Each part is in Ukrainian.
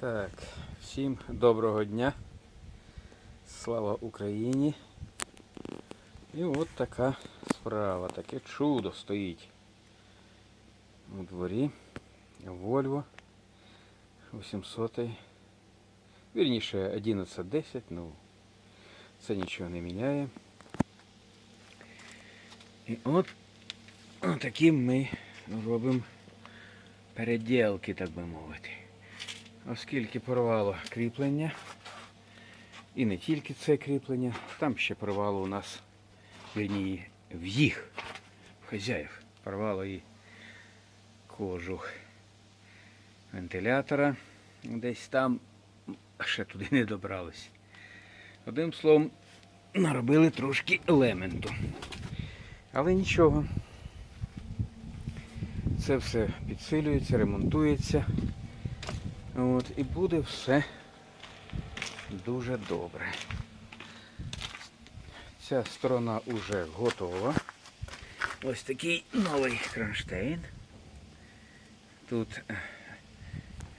Так, всім доброго дня. Слава Україні. І от така справа, таке чудо стоїть у дворі. Volvo 800. Вірніше 1110, ну це нічого не міняє. І от таким ми робимо переділки, так би мовити. Оскільки порвало кріплення, і не тільки це кріплення, там ще порвало у нас, вірні, в їх, в хазяїв, порвало і кожух вентилятора. Десь там ще туди не добрались. Одним словом, наробили трошки елементу. Але нічого. Це все підсилюється, ремонтується. От, і буде все дуже добре. Ця сторона вже готова. Ось такий новий кронштейн. Тут е,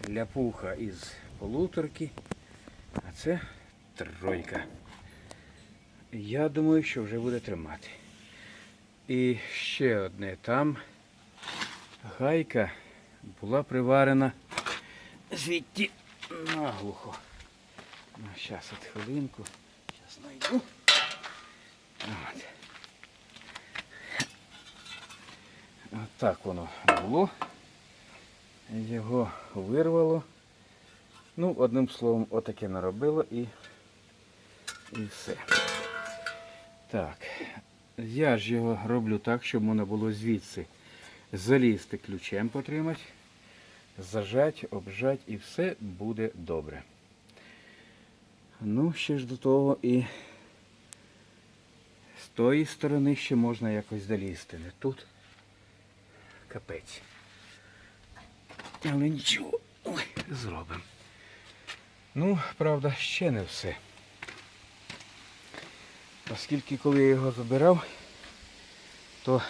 ляпуха із полуторки, а це тройка. Я думаю, що вже буде тримати. І ще одне там гайка була приварена звідти наглухо. Ну, зараз от хвилинку. Зараз знайду. От. От воно було. Його вирвало. Ну, одним словом, отаке наробило і, і все. Так. Я ж його роблю так, щоб можна було звідси залізти ключем потримати зажать, обжать і все буде добре. Ну, ще ж до того і з тої сторони ще можна якось залізти. Не тут капець. Але нічого, ой, зробимо. Ну, правда, ще не все. Оскільки коли я його забирав, то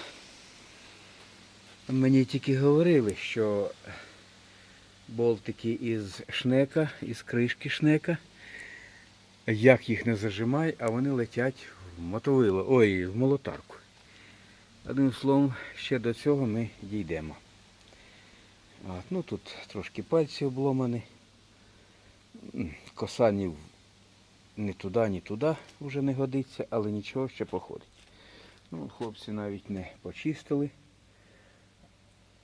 мені тільки говорили, що болтики із шнека, із кришки шнека. Як їх не зажимай, а вони летять в мотовило, ой, в молотарку. Одним словом, ще до цього ми дійдемо. От, ну тут трошки пальці обломані. М, Коса ні туди, ні туди вже не годиться, але нічого ще походить. Ну, хлопці навіть не почистили.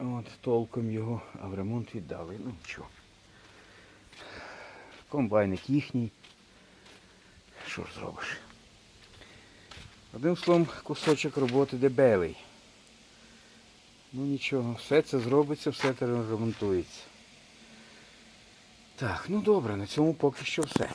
От, толком його, а в ремонт віддали. Ну нічого. Комбайник їхній. Що ж зробиш? Одним словом, кусочок роботи дебелий. Ну нічого, все це зробиться, все це ремонтується. Так, ну добре, на цьому поки що все.